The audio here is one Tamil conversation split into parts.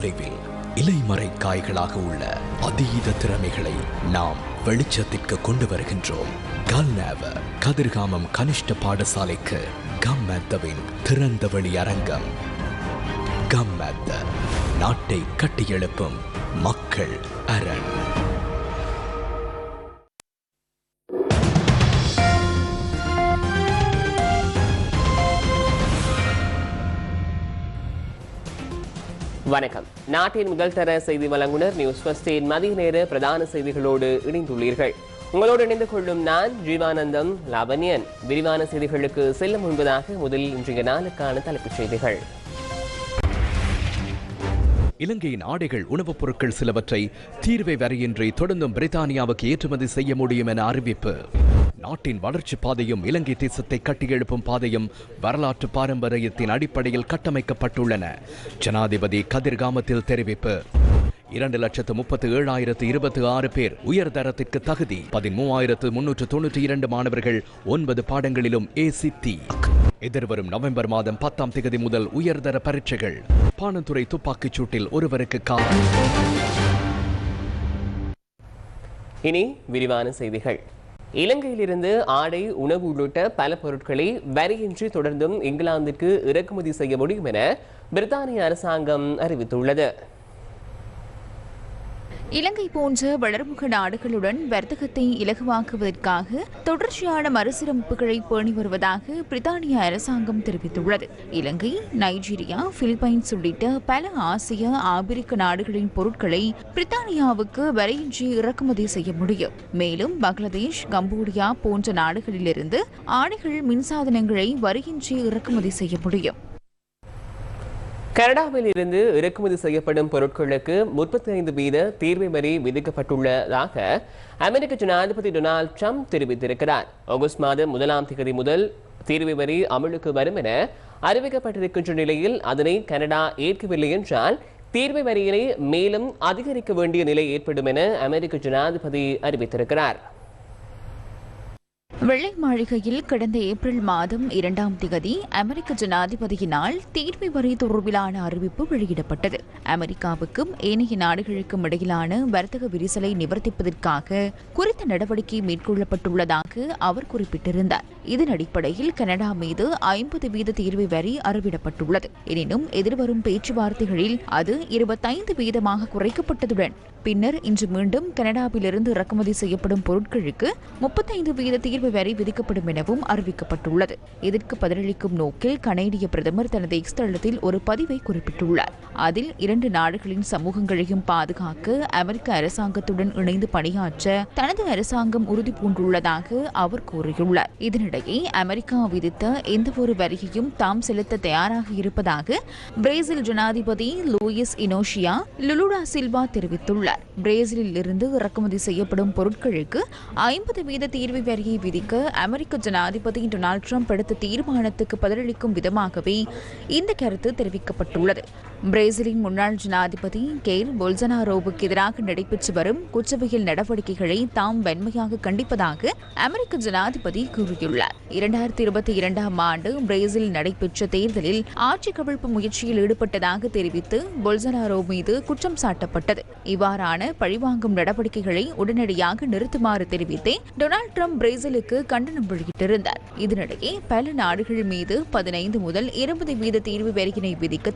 விரைவில் இலைமறை காய்களாக உள்ள அதீத திறமைகளை நாம் வெளிச்சத்திற்கு கொண்டு வருகின்றோம். கல்நேவ கதிர்காமம் கனிஷ்ட பாடசாலைக்கு கம்மத்தவின் திறந்த வெளி அரங்கம். கம்மத்த நாட்டை கட்டியெழுப்பும் மக்கள் அரண். வணக்கம். நாட்டின் முதல் தர செய்தி வழங்குனர் நியூஸ் ஃபஸ்டின் மதிய நேர பிரதான செய்திகளோடு இணைந்துள்ளீர்கள். உங்களோடு இணைந்து கொள்ளும் நான் ஜீவானந்தம் லாவண்யன். விரிவான செய்திகளுக்கு செல்ல முன்பதாக முதலில் இன்றைய நாளுக்கான தலைப்புச் செய்திகள். இலங்கையின் ஆடைகள் உணவுப் பொருட்கள் சிலவற்றை தீர்வை வரையின்றி தொடர்ந்தும் பிரித்தானியாவுக்கு ஏற்றுமதி செய்ய முடியும் என அறிவிப்பு. நாட்டின் வளர்ச்சி பாதையும் இலங்கை தேசத்தை கட்டியெழுப்பும் பாதையும் வரலாற்று பாரம்பரியத்தின் அடிப்படையில் கட்டமைக்கப்பட்டுள்ளன. ஜனாதிபதி கதிர்காமத்தில் தெரிவிப்பு. இரண்டு லட்சத்து முப்பத்து ஏழாயிரத்து இருபத்தி ஆறு பேர் உயர்தரத்திற்கு தகுதி. பதிமூவாயிரத்து முன்னூற்று தொன்னூற்றி இரண்டு மாணவர்கள் ஒன்பது பாடங்களிலும் ஏ சித்தி எதிர்வரும் நவம்பர் மாதம் பத்தாம் தேதி முதல் உயர்தர பரீட்சைகள். பானந்துறை துப்பாக்கிச் சூட்டில் ஒருவருக்கு காலம் இனி விரிவான செய்திகள். இலங்கையிலிருந்து ஆடை உணவு உள்ளிட்ட பல பொருட்களை வரியின்றி தொடர்ந்தும் இங்கிலாந்திற்கு இறக்குமதி செய்ய முடியும் என பிரித்தானிய அரசாங்கம் அறிவித்துள்ளது. இலங்கை போன்ற வளர்முக நாடுகளுடன் வர்த்தகத்தை இலகுவாக்குவதற்காக தொடர்ச்சியான மறுசீரமைப்புகளை பேணி வருவதாக பிரித்தானிய அரசாங்கம் தெரிவித்துள்ளது. இலங்கை நைஜீரியா பிலிப்பைன்ஸ் உள்ளிட்ட பல ஆசிய ஆபிரிக்க நாடுகளின் பொருட்களை பிரித்தானியாவுக்கு வரையின்றி இறக்குமதி செய்ய முடியும். மேலும் பங்களாதேஷ் கம்போடியா போன்ற நாடுகளிலிருந்து ஆடைகள் மின்சாதனங்களை வரியின்றி இறக்குமதி செய்ய முடியும். கனடாவில் இருந்து இறக்குமதி செய்யப்படும் பொருட்களுக்கு முப்பத்தி ஐந்து வீத தீர்வை வரி விதிக்கப்பட்டுள்ளதாக அமெரிக்க ஜனாதிபதி டொனால்ட் ட்ரம்ப் தெரிவித்திருக்கிறார். ஆகஸ்ட் மாதம் முதலாம் தேதி முதல் தீர்வை வரி அமலுக்கு வரும் என அறிவிக்கப்பட்டிருக்கின்ற நிலையில் அதனை கனடா ஏற்கவில்லை என்றால் தீர்வை வரியினை மேலும் அதிகரிக்க வேண்டிய நிலை ஏற்படும் என அமெரிக்க ஜனாதிபதி அறிவித்திருக்கிறார். வெள்ளை மாளிகையில் கடந்த ஏப்ரல் மாதம் இரண்டாம் திகதி அமெரிக்க ஜனாதிபதியினால் தீர்வை வரி தொடர்பிலான அறிவிப்பு வெளியிடப்பட்டது. அமெரிக்காவுக்கும் ஏனைய நாடுகளுக்கும் இடையிலான வர்த்தக விரிசலை நிவர்த்திப்பதற்காக குறித்த நடவடிக்கை மேற்கொள்ளப்பட்டுள்ளதாக அவர் குறிப்பிட்டிருந்தார். இதன் அடிப்படையில் கனடா மீது ஐம்பது வீத தீர்வை வரி அறிவிடப்பட்டுள்ளது. எனினும் எதிர்வரும் பேச்சுவார்த்தைகளில் அது இருபத்தைந்து வீதமாக குறைக்கப்பட்டதுடன் பின்னர் இன்று மீண்டும் கனடாவிலிருந்து இறக்குமதி செய்யப்படும் பொருட்களுக்கு முப்பத்தைந்து வீத தீர்வு வரி விதிக்கப்படும் எனவும் அறிவிக்கப்பட்டுள்ளது. இதற்கு பதிலளிக்கும் நோக்கில் கனேடிய பிரதமர் தனது எக்ஸ் தளத்தில் ஒரு பதிவை குறிப்பிட்டுள்ளார். அதில் இரண்டு நாடுகளின் சமூகங்களையும் பாதுகாக்க அமெரிக்க அரசாங்கத்துடன் இணைந்து பணியாற்ற தனது அரசாங்கம் உறுதி பூண்டுள்ளதாக அவர் கூறியுள்ளார். இதனிடையே அமெரிக்கா விதித்த எந்தவொரு வரியையும் தாம் செலுத்த தயாராக இருப்பதாக பிரேசில் ஜனாதிபதி லூயிஸ் இனோஷியா லுலுடா சில்வா தெரிவித்துள்ளார். பிரேசிலில் இருந்து இறக்குமதி செய்யப்படும் பொருட்களுக்கு ஐம்பது வீத தீர்வு வரியை விதிக்க அமெரிக்க ஜனாதிபதி டொனால்ட் ட்ரம்ப் எடுத்த தீர்மானத்துக்கு பதிலளிக்கும் விதமாகவே இந்த கருத்து தெரிவிக்கப்பட்டுள்ளது. பிரேசிலின் முன்னாள் ஜனாதிபதி கேர் பொல்சனாரோவுக்கு எதிராக நடைபெற்று வரும் குற்றவியல் நடவடிக்கைகளை தாம் வன்மையாக கண்டிப்பதாக அமெரிக்க ஜனாதிபதி கூறியுள்ளார். இரண்டாயிரத்தி இருபத்தி இரண்டாம் ஆண்டு பிரேசில் நடைபெற்ற தேர்தலில் ஆட்சி கவிழ்ப்பு முயற்சியில் ஈடுபட்டதாக தெரிவித்து பொல்சனாரோ மீது குற்றம் சாட்டப்பட்டது. இவ்வாறான பழிவாங்கும் நடவடிக்கைகளை உடனடியாக நிறுத்துமாறு தெரிவித்தே டொனால்ட் ட்ரம்ப் பிரேசிலுக்கு கண்டனம் வெளியிட்டிருந்தார். இதனிடையே பல நாடுகள் மீது பதினைந்து முதல் இருபது வீத தீர்வு வரியினை விதிக்க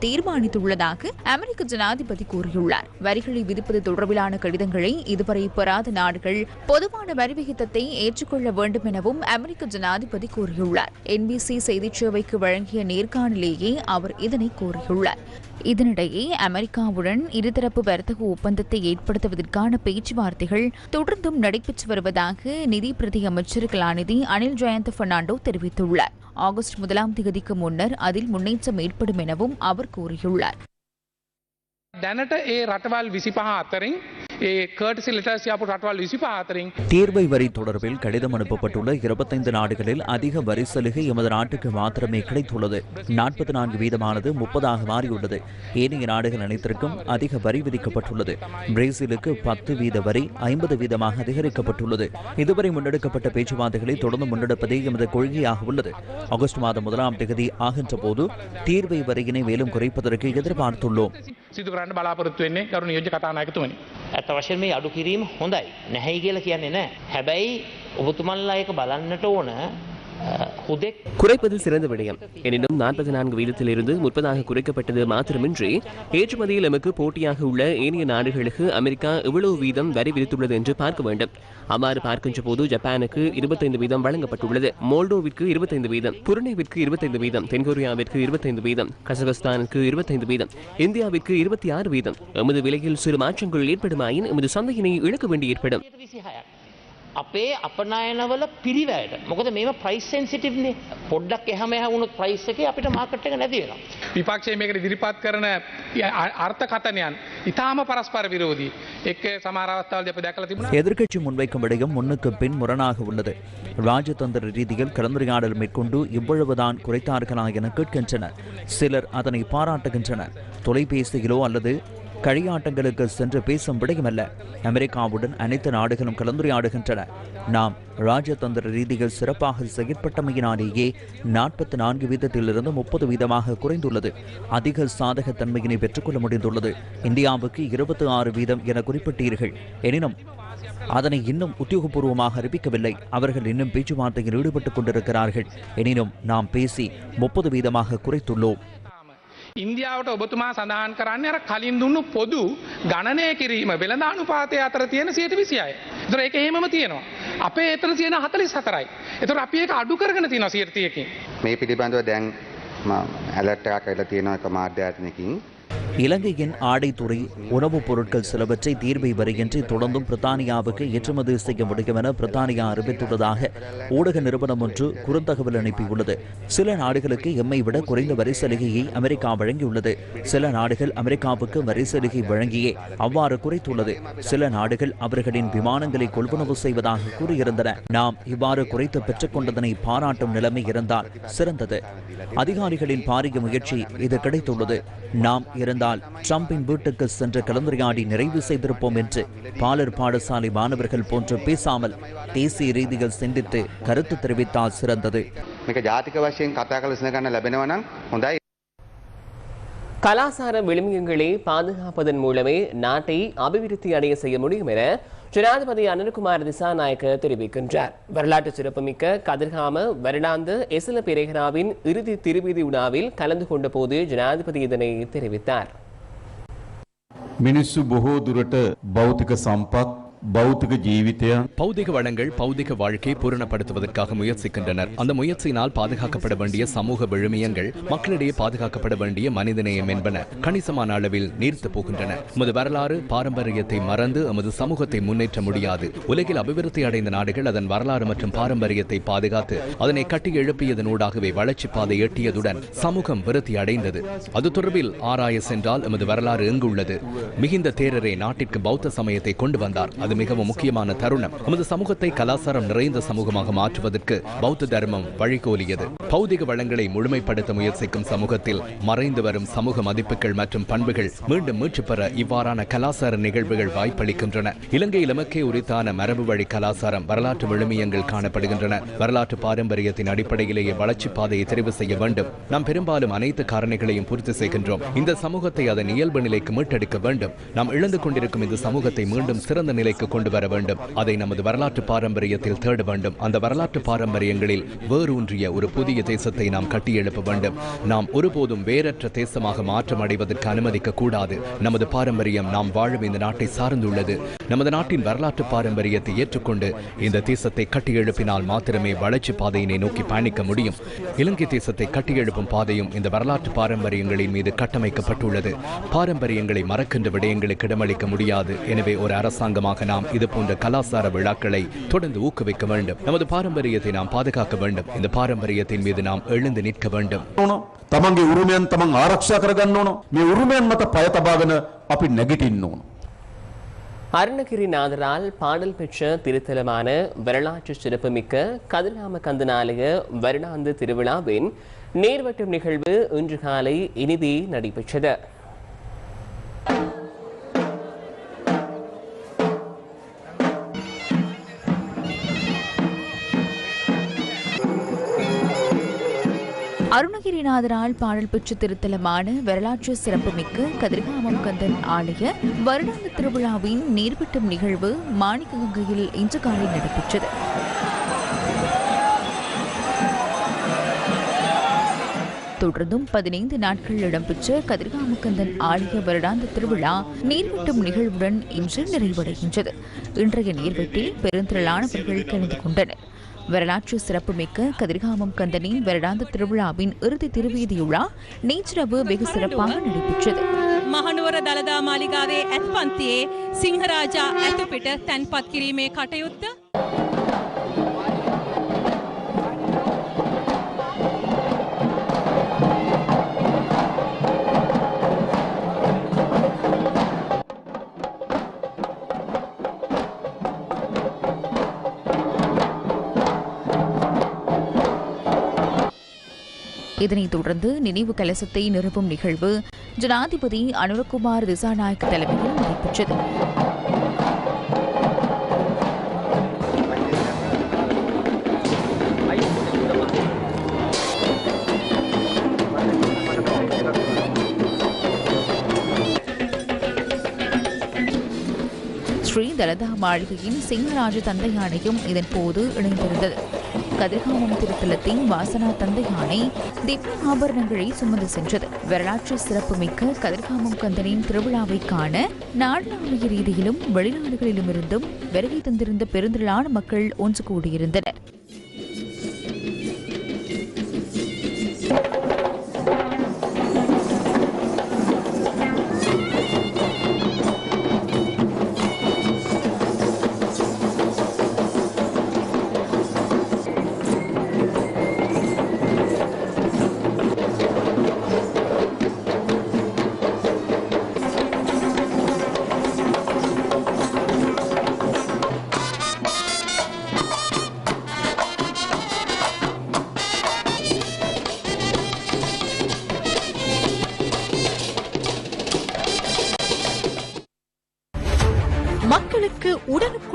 உள்ளதாக அமெரிக்க ஜனாதிபதி கூறியுள்ளார். வரிகளை விதிப்பது தொடர்பிலான கடிதங்களை இதுவரை பெறாத நாடுகள் பொதுவான வரி விகிதத்தை ஏற்றுக்கொள்ள வேண்டும் எனவும் அமெரிக்க ஜனாதிபதி கூறியுள்ளார். என்பிசி செய்திச் சேவைக்கு வழங்கிய நேர்காணலேயே அவர் இதனை கூறியுள்ளார். இதனிடையே அமெரிக்காவுடன் இருதரப்பு வர்த்தக ஒப்பந்தத்தை ஏற்படுத்துவதற்கான பேச்சுவார்த்தைகள் தொடர்ந்தும் நடைபெற்று வருவதாக நிதி பிரதி அமைச்சர் கலாநிதி அனில் ஜெயந்த் பெர்னாண்டோ தெரிவித்துள்ளார் ஆகஸ்ட் முதலாம் தேதிக்கு முன்னர் அதில் முன்னேற்றம் ஏற்படும் எனவும் அவர் கூறியுள்ளார் දැනට ඒ රටවල් විසිපහ අතරින් தேர்வை வரி தொடர்பில் கடிதம் அனுப்பப்பட்டுள்ள இருபத்தைந்து நாடுகளில் அதிக வரி சலுகை எமது நாட்டுக்கு மாத்திரமே கிடைத்துள்ளது. நாற்பத்தி நான்கு வீதமானது முப்பதாக மாறியுள்ளது. ஏனைய நாடுகள் அனைத்திற்கும் அதிக வரி விதிக்கப்பட்டுள்ளது. பிரேசிலுக்கு பத்து வீத வரி ஐம்பது வீதமாக அதிகரிக்கப்பட்டுள்ளது. இதுவரை முன்னெடுக்கப்பட்ட பேச்சுவார்த்தைகளை தொடர்ந்து முன்னெடுப்பதே எமது கொள்கையாக உள்ளது. ஆகஸ்ட் மாதம் முதலாம் தேதி ஆகின்ற போது தீர்வை வரியினை மேலும் குறைப்பதற்கு எதிர்பார்த்துள்ளோம். සිදු කරන්න බලාපොරොත්තු වෙන්නේ කරුණ යෝජ්‍ය කතානායකතුමනි. ඇත්ත වශයෙන් මේ අඩු කිරීම හොඳයි නැහැයි කියලා කියන්නේ නෑ හැබැයි ඔබතුමල්ලා එක බලන්නට ඕන අ, හුදෙක් குறைப்பதில் சிறந்த விடயம். எனினும் நாற்பத்தி நான்கு வீதத்திலிருந்து முப்பதாக குறைக்கப்பட்டது மாத்திரமின்றி ஏற்றுமதியில் எமக்கு போட்டியாக உள்ள ஏனைய நாடுகளுக்கு அமெரிக்கா இவ்வளவு வீதம் வரி விதித்துள்ளது என்று பார்க்க வேண்டும். அவ்வாறு பார்க்கின்ற போது ஜப்பானுக்கு இருபத்தைந்து வீதம் வழங்கப்பட்டுள்ளது மோல்டோவிற்கு இருபத்தைந்து வீதம் புருனேவிற்கு இருபத்தைந்து வீதம் தென்கொரியாவிற்கு இருபத்தைந்து வீதம் கசகஸ்தானுக்கு இருபத்தைந்து வீதம் இந்தியாவிற்கு இருபத்தி ஆறு வீதம். எமது விலையில் சிறு மாற்றங்கள் ஏற்படுமாயின் எமது சந்தையினை இழக்க வேண்டி ஏற்படும். අපේ අපනායනවල පිරිවෑට මොකද මේම ප්‍රයිස් සෙන්සිටිව්නේ පොඩ්ඩක් එහම හවුණුත් ප්‍රයිස් එක අපිට මාකට් එක නැති වෙනවා. විපක්ෂය මේකට දිරිපත් කරන අර්ථකතනයන් ඉතාම පරස්පර විරෝධී එක් සමාරවස්ථාවල් අප දැකල තිබුණ எதிர்க்கட்சி முன்வைக்கும் விடயம் முன்னுக்கு பின் முரணாக உள்ளது ராஜதந்திர ரீதியில் கலந்துரையாடல் மேற்கொண்டு இவ்வளவுதான் குறைத்தார்களா என கேட்கின்றனர் சிலர் அதனை பாராட்டுகின்றனர் தொலைபேசியிலோ அல்லது களியாட்டங்களுக்கு சென்று பேசும் விடயமல்ல. அமெரிக்காவுடன் அனைத்து நாடுகளும் கலந்துரையாடுகின்றன. நாம் ராஜதந்திர ரீதியில் சிறப்பாக செயற்பட்டமையினாலேயே நாற்பத்தி நான்கு வீதத்திலிருந்து முப்பது வீதமாக குறைந்துள்ளது. அதிக சாதக தன்மையினை பெற்றுக்கொள்ள முடிந்துள்ளது. இந்தியாவுக்கு இருபத்தி ஆறு வீதம் என குறிப்பிட்டீர்கள். எனினும் அதனை இன்னும் உத்தியோகபூர்வமாக அறிவிக்கவில்லை. அவர்கள் இன்னும் பேச்சுவார்த்தையில் ஈடுபட்டுக் கொண்டிருக்கிறார்கள். எனினும் நாம் பேசி முப்பது வீதமாக குறைத்துள்ளோம். ඉන්දියාවට ඔබතුමා සඳහන් කරන්න අර කලින් දුන්නු පොදු ගණනය කිරීම වෙළඳානු පාතය අතර තියෙන සියට විසියයි. තර එක එහෙමම තියෙනවා. අපේ එතන තියෙන හතලිස් හතරයි. එතර අපි ඒක අඩු කරගෙන තියෙන සියර්තියකින්. මේ පිළිබඳව දැන් ඇලට්ටයක් වෙලා තියෙනවා එක මාධ්‍යාතනකින් இலங்கையின் ஆடைத்துறை உணவுப் பொருட்கள் சிலவற்றை தீர்வை வருகின்றி தொடர்ந்தும் பிரித்தானியாவுக்கு ஏற்றுமதி செய்ய முடியும் என பிரித்தானியா அறிவித்துள்ளதாக ஊடக நிறுவனம் ஒன்று குறுந்தகவல் அனுப்பியுள்ளது. சில நாடுகளுக்கு எம்மை விட குறைந்த வரி சலுகையை அமெரிக்கா வழங்கியுள்ளது. சில நாடுகள் அமெரிக்காவுக்கு வரி சலுகை வழங்கியே அவ்வாறு குறைத்துள்ளது. சில நாடுகள் அவர்களின் விமானங்களை கொள்வனவு செய்வதாக கூறியிருந்தன. நாம் இவ்வாறு குறைத்து பெற்றுக்கொண்டதனை பாராட்டும் நிலைமை இருந்தால் சிறந்தது. அதிகாரிகளின் பாரிய முயற்சி இது கிடைத்துள்ளது. நாம் இருந்த இருந்தால் டிரம்பின் வீட்டுக்கு சென்று கலந்துரையாடி நிறைவு செய்திருப்போம் என்று பாலர் பாடசாலை மாணவர்கள் போன்று பேசாமல் தேசிய ரீதியில் சிந்தித்து கருத்து தெரிவித்தால் சிறந்தது. கலாசார விளிம்பியங்களை பாதுகாப்பதன் மூலமே நாட்டை அபிவிருத்தி அடைய செய்ய முடியும் என ஜனாதிபதி அனுர்குமார் திசாநாயக்க தெரிவிக்கின்றார் வரலாற்று சிறப்புமிக்க கதிர்காம வருடாந்த எசல பிரேகராவின் இறுதி திருவீதி விழாவில் கலந்து கொண்ட போது ஜனாதிபதி இதனை தெரிவித்தார் මිනිස්සු බොහෝ දුරට භෞතික සම්පත් பௌத்திக ஜீவித்த பௌதிக வளங்கள் பௌதிக வாழ்க்கையை பூரணப்படுத்துவதற்காக முயற்சிக்கின்றனர். அந்த முயற்சியினால் பாதுகாக்கப்பட வேண்டிய சமூக விழுமியங்கள் மக்களிடையே பாதுகாக்கப்பட வேண்டிய மனிதநேயம் என்பன கணிசமான அளவில் நீர்த்து போகின்றன. எமது வரலாறு பாரம்பரியத்தை மறந்து எமது சமூகத்தை முன்னேற்ற முடியாது. உலகில் அபிவிருத்தி அடைந்த நாடுகள் அதன் வரலாறு மற்றும் பாரம்பரியத்தை பாதுகாத்து அதனை கட்டி எழுப்பியதனூடாகவே வளர்ச்சி பாதை எட்டியதுடன் சமூகம் விருத்தி அடைந்தது. அது தொடர்பில் ஆராய சென்றால் எமது வரலாறு எங்குள்ளது? மிகுந்த தேரரே நாட்டிற்கு பௌத்த சமயத்தை கொண்டு வந்தார். அது மிகவும் முக்கியமான தருணம். நமது சமூகத்தை கலாச்சாரம் நிறைந்த சமூகமாக மாற்றுவதற்கு பௌத்த தர்மம் வழிகோலியது. பௌதிக வளங்களை முழுமைப்படுத்த முயற்சிக்கும் சமூகத்தில் மறைந்து வரும் சமூக மதிப்புகள் மற்றும் பண்புகள் மீண்டும் மீட்சி பெற இவ்வாறான கலாச்சார நிகழ்வுகள் வாய்ப்பளிக்கின்றன. இலங்கையில் இலமக்கே உரித்தான மரபு வழி கலாச்சாரம் வரலாற்று விழுமியங்கள் காணப்படுகின்றன. வரலாற்று பாரம்பரியத்தின் அடிப்படையிலேயே வளர்ச்சி பாதையை தெரிவு செய்ய வேண்டும். நாம் பெரும்பாலும் அனைத்து காரணிகளையும் பூர்த்தி செய்கின்றோம். இந்த சமூகத்தை அதன் இயல்பு நிலைக்கு மீட்டெடுக்க வேண்டும். நாம் இழந்து கொண்டிருக்கும் இந்த சமூகத்தை மீண்டும் சிறந்த நிலைக்கு கொண்டு வர வேண்டும். அதை நமது வரலாற்று பாரம்பரியத்தில் தேட வேண்டும். அந்த வரலாற்று பாரம்பரியங்களில் வேரூன்றிய ஒரு புதிய தேசத்தை நாம் கட்டியெழுப்ப வேண்டும். நாம் ஒருபோதும் வேறற்ற தேசமாக மாற்றம் அடைவதற்கு அனுமதிக்க கூடாது நமது பாரம்பரியம் நாம் வாழும் இந்த நாட்டை சார்ந்துள்ளது. நமது நாட்டின் வரலாற்று பாரம்பரியத்தை ஏற்றுக்கொண்டு இந்த தேசத்தை கட்டியெழுப்பினால் மாத்திரமே வளர்ச்சி பாதையினை நோக்கி பயணிக்க முடியும் இலங்கை தேசத்தை கட்டியெழுப்பும் பாதையும் இந்த வரலாற்று பாரம்பரியங்களின் மீது கட்டமைக்கப்பட்டுள்ளது பாரம்பரியங்களை மறக்கின்ற விடயங்களுக்கு இடமளிக்க முடியாது எனவே ஒரு அரசாங்கமாக நாம் இது போன்ற கலாச்சார விழாக்களை தொடர்ந்து ஊக்குவிக்க வேண்டும் நமது பாரம்பரியத்தை நாம் பாதுகாக்க வேண்டும் இந்த பாரம்பரியத்தின் மீது நாம் எழுந்து நிற்க வேண்டும் ඕන තමන්ගේ උරුමයන් තමන් ආරක්ෂා කරගන්න ඕන මේ උරුමයන් මත පය තබාගෙන අපි නැගිටින්න ඕන. அருணகிரிநாதரால் பாடல் பெற்ற திருத்தலமான வரலாற்று சிறப்புமிக்க கதிராம கந்தனாலய வருடாந்த திருவிழாவின் நேர்வட்டம் நிகழ்வு இன்று காலை இனிதே நடைபெற்றது. அருணகிரிநாதரால் பாடல் பெற்ற திருத்தலமான வரலாற்று சிறப்புமிக்க கதிர்காமம் கந்தன் ஆலய வருடாந்த திருவிழாவின் நீர்வட்டம் நிகழ்வு மாணிக்ககங்கையில் இன்று காலை நடைபெற்றது. தொடர்ந்தும் பதினைந்து நாட்கள் இடம்பெற்ற கதிர்காமக்கந்தன் ஆலய வருடாந்த திருவிழா நீர்வட்டும் நிகழ்வுடன் இன்று நிறைவடைகின்றது. இன்றைய நீர்வெட்டில் பெருந்திரளானவர்கள் கலந்து கொண்டனர். வரலாற்று சிறப்புமிக்க கதிர்காமம் கந்தனின் வருடாந்த திருவிழாவின் இறுதி திருவீதியுலா நேற்றிரவு வெகு சிறப்பாக நடைபெற்றது මහනුවර දළදා මාලිගාවේ ඇත් පන්තියේ සිංහරාජා ඇතුපිට තැන්පත් කිරීමේ කටයුත්ත இதனைத் தொடர்ந்து நினைவு கலசத்தை நிரப்பும் நிகழ்வு ஜனாதிபதி அனுரகுமார் திசாநாயக் தலைமையில் நடைபெற்றது. ஸ்ரீ தலதா மாளிகையின் சிங்கராஜ தந்தையானையும் இதன் போது இணைந்திருந்தது. கதிர்காமம் திருத்தலத்தின் வாசனா தந்தை யானை திவ்ய ஆபரணங்களை சுமந்து சென்றது. வரலாற்று சிறப்புமிக்க கதிர்காமம் கந்தனின் திருவிழாவை காண நாடளாவிய ரீதியிலும் வெளிநாடுகளிலும் இருந்தும் வருகை தந்திருந்த பெருந்திரளான மக்கள் ஒன்று கூடியிருந்தனர்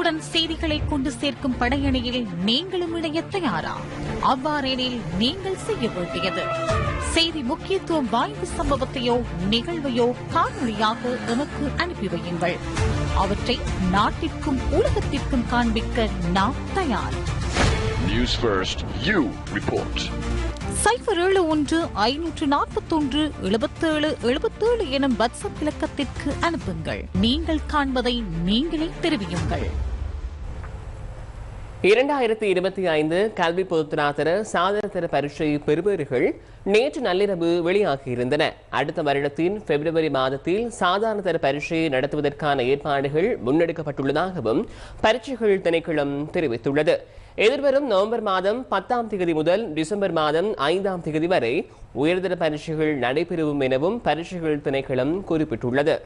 உடனுக்குடன் செய்திகளை கொண்டு சேர்க்கும் படையணியில் நீங்களும் இணைய தயாரா? அவ்வாறெனில் நீங்கள் செய்ய வேண்டியது. செய்தி முக்கியத்துவம் வாய்ந்த சம்பவத்தையோ நிகழ்வையோ காணொளியாக எமக்கு அனுப்பி வையுங்கள். அவற்றை நாட்டிற்கும் உலகத்திற்கும் காண்பிக்க நாம் தயார். First, you report. சைபர் ஏழு ஒன்று ஐநூற்று நாற்பத்தொன்று எழுபத்தேழு எழுபத்தேழு எனும் வாட்ஸ்அப் இலக்கத்திற்கு அனுப்புங்கள். நீங்கள் காண்பதை நீங்களே தெரிவியுங்கள். இரண்டாயிரத்தி இருபத்தி ஐந்து கல்வி பொதுத்தராதர சாதனத்தர பரீட்சை பெறுபவர்கள் நேற்று நள்ளிரவு வெளியாகியிருந்தன. அடுத்த வருடத்தின் பிப்ரவரி மாதத்தில் சாதாரணதர பரீட்சையை நடத்துவதற்கான ஏற்பாடுகள் முன்னெடுக்கப்பட்டுள்ளதாகவும் பரீட்சைகள் திணைக்களம் தெரிவித்துள்ளது. எதிர்வரும் நவம்பர் மாதம் பத்தாம் தேதி முதல் டிசம்பர் மாதம் ஐந்தாம் தேதி வரை உயர்தர பரீட்சைகள் நடைபெறும் எனவும் பரீட்சைகள் திணைக்களம் குறிப்பிட்டுள்ளது.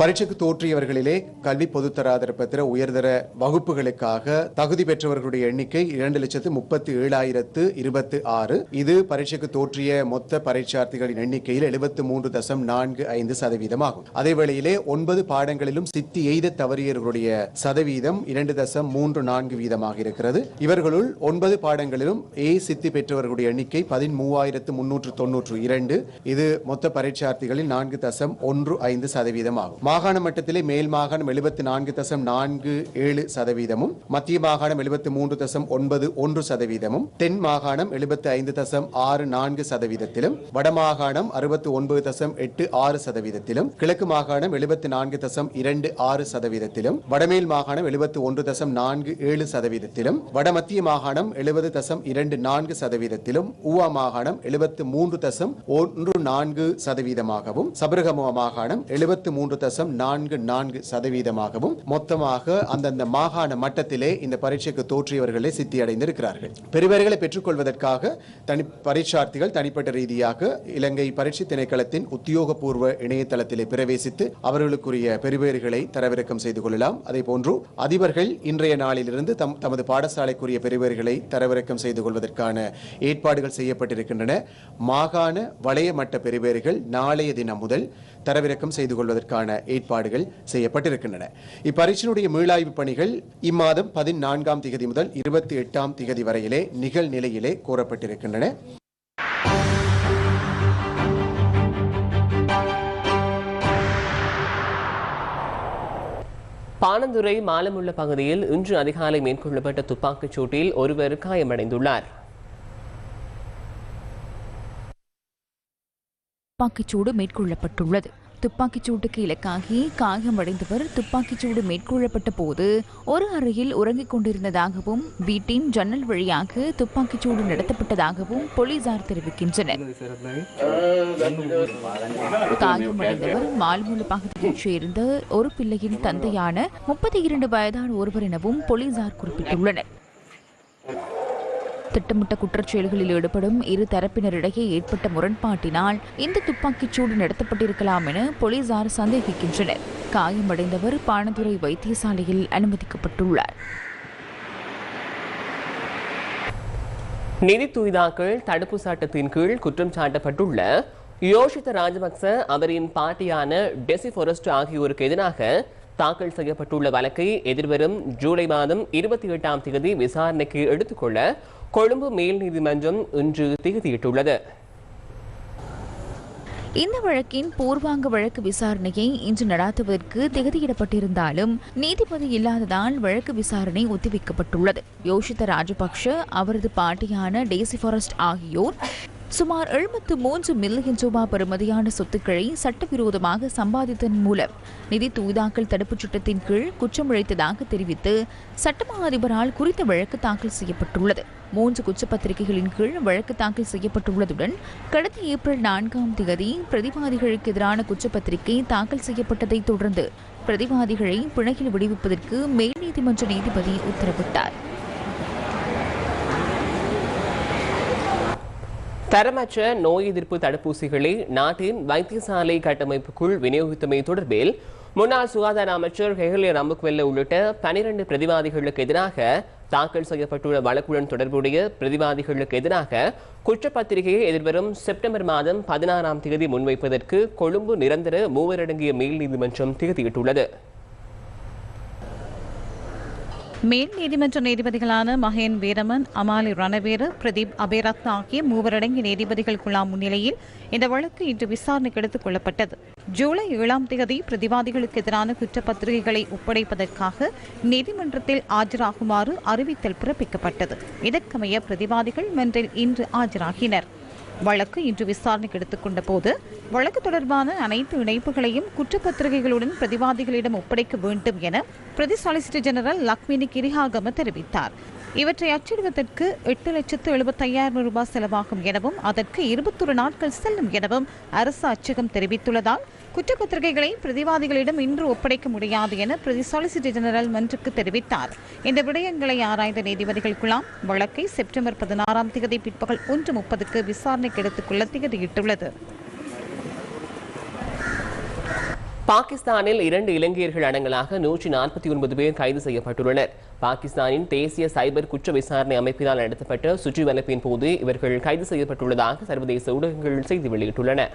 பரீட்சைக்கு தோற்றியவர்களிலே கல்வி பொதுத்தராதர பத்திர உயர்தர வகுப்புகளுக்காக தகுதி பெற்றவர்களுடைய எண்ணிக்கை இரண்டு லட்சத்து முப்பத்தி ஏழாயிரத்து இருபத்தி ஆறு. இது பரீட்சைக்கு தோற்றிய மொத்த பரீட்சார்த்திகளின் எண்ணிக்கையில் எழுபத்து மூன்று தசம் நான்கு ஐந்து சதவீதம் ஆகும். அதே வேளையிலே ஒன்பது பாடங்களிலும் சித்தி எய்த தவறியவர்களுடைய சதவீதம் இரண்டு தசம் மூன்று நான்கு வீதமாக இருக்கிறது. இவர்களுள் ஒன்பது பாடங்களிலும் ஏ சித்தி பெற்றவர்களுடைய எண்ணிக்கை பதிமூவாயிரத்து முன்னூற்று தொன்னூற்று இரண்டு. இது மொத்த பரீட்சார்த்திகளில் நான்கு தசம் ஒன்று ஐந்து சதவீதம் ஆகும். மாகாண மட்டத்திலே மேல் மாகாணம் எழுபத்தி நான்கு தசம் நான்கு ஏழு சதவீதமும் மத்திய மாகாணம் எழுபத்தி மூன்று தசம் ஒன்பது ஒன்று சதவீதமும் தென் மாகாணம் எழுபத்தி ஐந்து தசம் ஆறு நான்கு சதவீதத்திலும் வடமாகாணம் அறுபத்தி ஒன்பது தசம் எட்டு ஆறு சதவீதத்திலும் கிழக்கு மாகாணம் எழுபத்தி நான்கு தசம் இரண்டு ஆறு சதவீதத்திலும் வடமேல் மாகாணம் எழுபத்தி ஒன்று தசம் நான்கு ஏழு சதவீதத்திலும் வடமத்திய மாகாணம் எழுபது தசம் இரண்டு நான்கு சதவீதத்திலும் ஊவா மாகாணம் எழுபத்து மூன்று தசம் ஒன்று நான்கு சதவீதமாகவும் சபரகமுவ மாகாணம் எழுபத்து மூன்று தசம் தசம் நான்கு நான்கு சதவீதமாகவும் மொத்தமாக அந்தந்த மாகாண மட்டத்திலே இந்த பரீட்சைக்கு தோற்றியவர்களே சித்தியடைந்திருக்கிறார்கள். பெறுபேறுகளை பெற்றுக்கொள்வதற்காக தனி பரீட்சார்த்திகள் தனிப்பட்ட ரீதியாக இலங்கை பரீட்சை திணைக்களத்தின் உத்தியோகபூர்வ இணையதளத்திலே பிரவேசித்து அவர்களுக்குரிய பெறுபேறுகளை தரவிறக்கம் செய்து கொள்ளலாம். அதே போன்று அதிபர்கள் இன்றைய நாளிலிருந்து தம் தமது பாடசாலைக்குரிய பெறுபேறுகளை தரவிறக்கம் செய்து கொள்வதற்கான ஏற்பாடுகள் செய்யப்பட்டிருக்கின்றன. மாகாண வளைய மட்ட நாளைய தினம் முதல் தரவிறக்கம் செய்து கொள்வதற்கான ஏற்பாடுகள் செய்யப்பட்டிருக்கின்றன. இப்பரீட்சையினுடைய மீளாய்வு பணிகள் இம்மாதம் பதினான்காம் திகதி முதல் இருபத்தி எட்டாம் திகதி வரையிலே நிகழ்நிலையிலே கோரப்பட்டிருக்கின்றன பாணந்துறை மாலமுள்ள பகுதியில் இன்று அதிகாலை மேற்கொள்ளப்பட்ட துப்பாக்கிச் சூட்டில் ஒருவர் காயமடைந்துள்ளார். துப்பாக்கிச்சூடு மேற்கொள்ளப்பட்டுள்ளது. துப்பாக்கிச் சூட்டுக்கு இலக்காகி காயமடைந்தவர் துப்பாக்கிச் சூடு மேற்கொள்ளப்பட்ட போது ஒரு அறையில் உறங்கிக் கொண்டிருந்ததாகவும் வீட்டின் ஜன்னல் வழியாக துப்பாக்கிச் சூடு நடத்தப்பட்டதாகவும் போலீசார் தெரிவிக்கின்றனர். காயமடைந்தவர் மால்மூல பகுதியைச் சேர்ந்த ஒரு பிள்ளையின் தந்தையான முப்பத்தி இரண்டு வயதான ஒருவர் எனவும் போலீசார் குறிப்பிட்டுள்ளனர். திட்டமிட்ட குற்றச்செயல்களில் ஈடுபடும் இரு தரப்பினரிடையே ஏற்பட்ட முரண்பாட்டினால் இந்த துப்பாக்கிச் சூடு நடத்தப்பட்டிருக்கலாம் என போலீசார் சந்தேகிக்கின்றனர். காயமடைந்தவர் பானதுரை வைத்தியசாலையில் அனுமதிக்கப்பட்டுள்ளார். நிதி தூய்தாக்கள் தடுப்பு சட்டத்தின் கீழ் குற்றம் சாட்டப்பட்டுள்ள யோஷித ராஜபக்ச அவரின் பாட்டியான டெசி ஃபொரஸ்ட் ஆகியோருக்கு எதிராக தாக்கல் செய்யப்பட்டுள்ள வழக்கை எதிர்வரும் ஜூலை மாதம் இருபத்தி எட்டாம் தேதி விசாரணைக்கு எடுத்துக்கொள்ள கொழும்பு மேல் நீதிமன்றம் இன்று திகதியிட்டுள்ளது. இந்த வழக்கின் பூர்வாங்க வழக்கு விசாரணையை இன்று நடாத்துவதற்கு திகதியிடப்பட்டிருந்தாலும் நீதிபதி இல்லாததால் வழக்கு விசாரணை ஒத்திவைக்கப்பட்டுள்ளது. யோஷித ராஜபக்ஷ அவரது பாட்டியான டேசி ஃபாரஸ்ட் ஆகியோர் சுமார் எழுபத்து மூன்று மில்லியன் ரூபாய் பெறுமதியான சொத்துக்களை சட்டவிரோதமாக சம்பாதித்ததன் மூலம் நிதி தூதாக்கல் தடுப்புச் சட்டத்தின் கீழ் குற்றம் இழைத்ததாக தெரிவித்து சட்டமா அதிபரால் குறித்த வழக்கு தாக்கல் செய்யப்பட்டுள்ளது. மூன்று குற்றப்பத்திரிகைகளின் கீழ் வழக்கு தாக்கல் செய்யப்பட்டுள்ளதுடன் கடந்த ஏப்ரல் நான்காம் தேதி பிரதிவாதிகளுக்கு எதிரான குற்றப்பத்திரிகை தாக்கல் செய்யப்பட்டதைத் தொடர்ந்து பிரதிவாதிகளை பிணையில் விடுவிப்பதற்கு மேல் நீதிமன்ற நீதிபதி உத்தரவிட்டார். தரமற்ற நோய் எதிர்ப்பு தடுப்பூசிகளை நாட்டின் வைத்தியசாலை கட்டமைப்புக்குள் விநியோகித்தமை தொடர்பில் முன்னாள் சுகாதார அமைச்சர் ஹெகலிய ரம்புக்வெல்ல உள்ளிட்ட பனிரெண்டு பிரதிவாதிகளுக்கு எதிராக தாக்கல் செய்யப்பட்டுள்ள வழக்குடன் தொடர்புடைய பிரதிவாதிகளுக்கு எதிராக குற்றப்பத்திரிகையை எதிர்வரும் செப்டம்பர் மாதம் பதினாறாம் தேதி முன்வைப்பதற்கு கொழும்பு நிரந்தர மூவரடங்கிய மேல் நீதிமன்றம் திகதியிட்டுள்ளது மேல் நீதிமன்ற நீதிபதிகளான மகேன் வீரமன் அமாலி ரணவீர பிரதீப் அபேரத்னா ஆகிய மூவரடங்கிய நீதிபதிகள் குழாம் முன்னிலையில் இந்த வழக்கு இன்று விசாரணைக்கு எடுத்துக் கொள்ளப்பட்டது. ஜூலை ஏழாம் தேதி பிரதிவாதிகளுக்கு எதிரான குற்றப்பத்திரிகைகளை ஒப்படைப்பதற்காக நீதிமன்றத்தில் ஆஜராகுமாறு அறிவித்தல் பிறப்பிக்கப்பட்டது. இதற்கமைய பிரதிவாதிகள் மன்றில் இன்று ஆஜராகினர். வழக்கு இன்று விசாரணைக்கு எடுத்துக்கொண்ட போது வழக்கு தொடர்பான அனைத்து இணைப்புகளையும் குற்றப்பத்திரிகைகளுடன் பிரதிவாதிகளிடம் ஒப்படைக்க வேண்டும் என பிரதி சாலிசிட்டர் ஜெனரல் லக்மினி கிரிஹாகம தெரிவித்தார். இவற்றை அச்சிடுவதற்கு எட்டு லட்சத்து எழுபத்தையாயிரம் ரூபாய் செலவாகும் எனவும் அதற்கு இருபத்தொரு நாட்கள் செல்லும் எனவும் அரசு அச்சகம் தெரிவித்துள்ளதால் குற்றப்பத்திரிகைகளை பிரதிவாதிகளிடம் இன்று ஒப்படைக்க முடியாது என பிரதி சாலிசிட்டர் ஜெனரல் மன்றுக்கு தெரிவித்தார். இந்த விடயங்களை ஆராய்ந்த நீதிபதிகள் குழாம் வழக்கை செப்டம்பர் பதினாறாம் தேதி பிற்பகல் ஒன்று முப்பதுக்கு விசாரணைக்கு எடுத்துக்கொள்ள திகதியிட்டுள்ளது. பாகிஸ்தானில் இரண்டு இலங்கையர்கள் அடங்கலாக நூற்றி நாற்பத்தி ஒன்பது பேர் கைது செய்யப்பட்டுள்ளனர். பாகிஸ்தானின் தேசிய சைபர் குற்ற விசாரணை அமைப்பினால் நடத்தப்பட்ட சுற்றிவலப்பின் போது இவர்கள் கைது செய்யப்பட்டுள்ளதாக சர்வதேச ஊடகங்கள் செய்தி வெளியிட்டுள்ளன.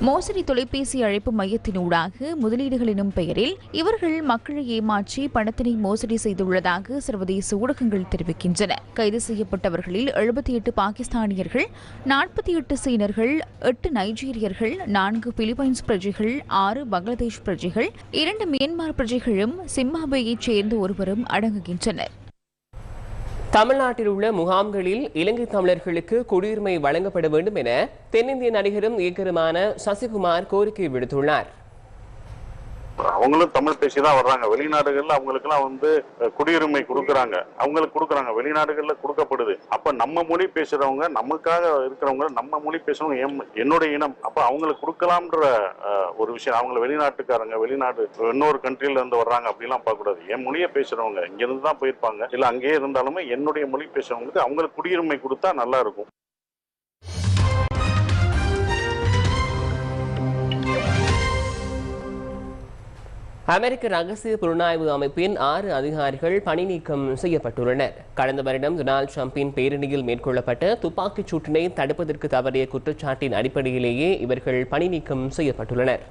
மோசடி தொலைபேசி அழைப்பு மையத்தினூடாக முதலீடுகள் எனும் பெயரில் இவர்கள் மக்களை ஏமாற்றி பணத்தினை மோசடி செய்துள்ளதாக சர்வதேச ஊடகங்கள் தெரிவிக்கின்றன. கைது செய்யப்பட்டவர்களில் எழுபத்தி எட்டு பாகிஸ்தானியர்கள் நாற்பத்தி எட்டு சீனர்கள் எட்டு நைஜீரியர்கள் நான்கு பிலிப்பைன்ஸ் பிரஜைகள் ஆறு பங்களாதேஷ் பிரஜைகள் இரண்டு மியான்மர் பிரஜைகளும் சிம்பாபேயைச் சேர்ந்த ஒருவரும் அடங்குகின்றனர். தமிழ்நாட்டில் உள்ள முகாம்களில் இலங்கை தமிழர்களுக்கு குடியுரிமை வழங்கப்பட வேண்டும் என தென்னிந்திய நடிகரும் இயக்கருமான சசிகுமார் கோரிக்கை விடுத்துள்ளார். அவங்களும் தமிழ் பேசி தான் வர்றாங்க. வெளிநாடுகள்ல அவங்களுக்குலாம் வந்து குடியுரிமை கொடுக்குறாங்க. அவங்களுக்கு கொடுக்குறாங்க. வெளிநாடுகள்ல கொடுக்கப்படுது. அப்ப நம்ம மொழி பேசுறவங்க நமக்காக இருக்கிறவங்க நம்ம மொழி பேசுறவங்க எம்- என்னுடைய இனம். அப்ப அவங்களுக்கு கொடுக்கலாம்ன்ற ஒரு விஷயம். அவங்க வெளிநாட்டுக்காரங்க வெளிநாடு இன்னொரு கண்ட்ரில இருந்து வர்றாங்க அப்படிலாம் பார்க்க கூடாது என் மொழியை பேசுறவங்க இங்க இருந்து தான் போயிருப்பாங்க. இல்ல அங்கேயே இருந்தாலுமே என்னுடைய மொழி பேசுறவங்களுக்கு அவங்களுக்கு குடியுரிமை கொடுத்தா நல்லா இருக்கும். அமெரிக்க ரகசிய புலனாய்வு அமைப்பின் ஆறு அதிகாரிகள் பணி நீக்கம் செய்யப்பட்டுள்ளனர். கடந்த வருடம் டொனால்டு டிரம்பின் பேரணியில் மேற்கொள்ளப்பட்ட துப்பாக்கிச் சூட்டினை தடுப்பதற்கு தவறிய குற்றச்சாட்டின் அடிப்படையிலேயே இவர்கள் பணி நீக்கம் செய்யப்பட்டுள்ளனர்.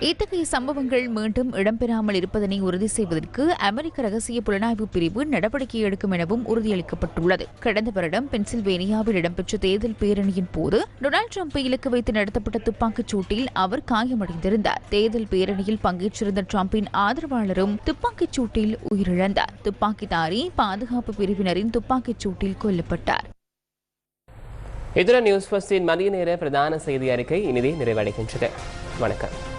இத்தகைய சம்பவங்கள் மீண்டும் இடம்பெறாமல் இருப்பதனை உறுதி செய்வதற்கு அமெரிக்க ரகசிய புலனாய்வு பிரிவு நடவடிக்கை எடுக்கும் எனவும் உறுதியளிக்கப்பட்டுள்ளது. கடந்த வருடம் பென்சில்வேனியாவில் இடம்பெற்ற தேர்தல் பேரணியின் போது டொனால்டு டிரம்பை இலக்கு வைத்து நடத்தப்பட்ட துப்பாக்கிச் சூட்டில் அவர் காயமடைந்திருந்தார். தேர்தல் பேரணியில் பங்கேற்றிருந்த டிரம்பின் ஆதரவாளரும் துப்பாக்கிச் சூட்டில் உயிரிழந்தார். துப்பாக்கிதாரி பாதுகாப்பு பிரிவினரின் துப்பாக்கிச் சூட்டில் கொல்லப்பட்டார். இதர நியூஸ் ஃபர்ஸ்டின் மதிய நேர பிரதான செய்தி அறிக்கை இனிதே நிறைவடைகின்றது. வணக்கம்.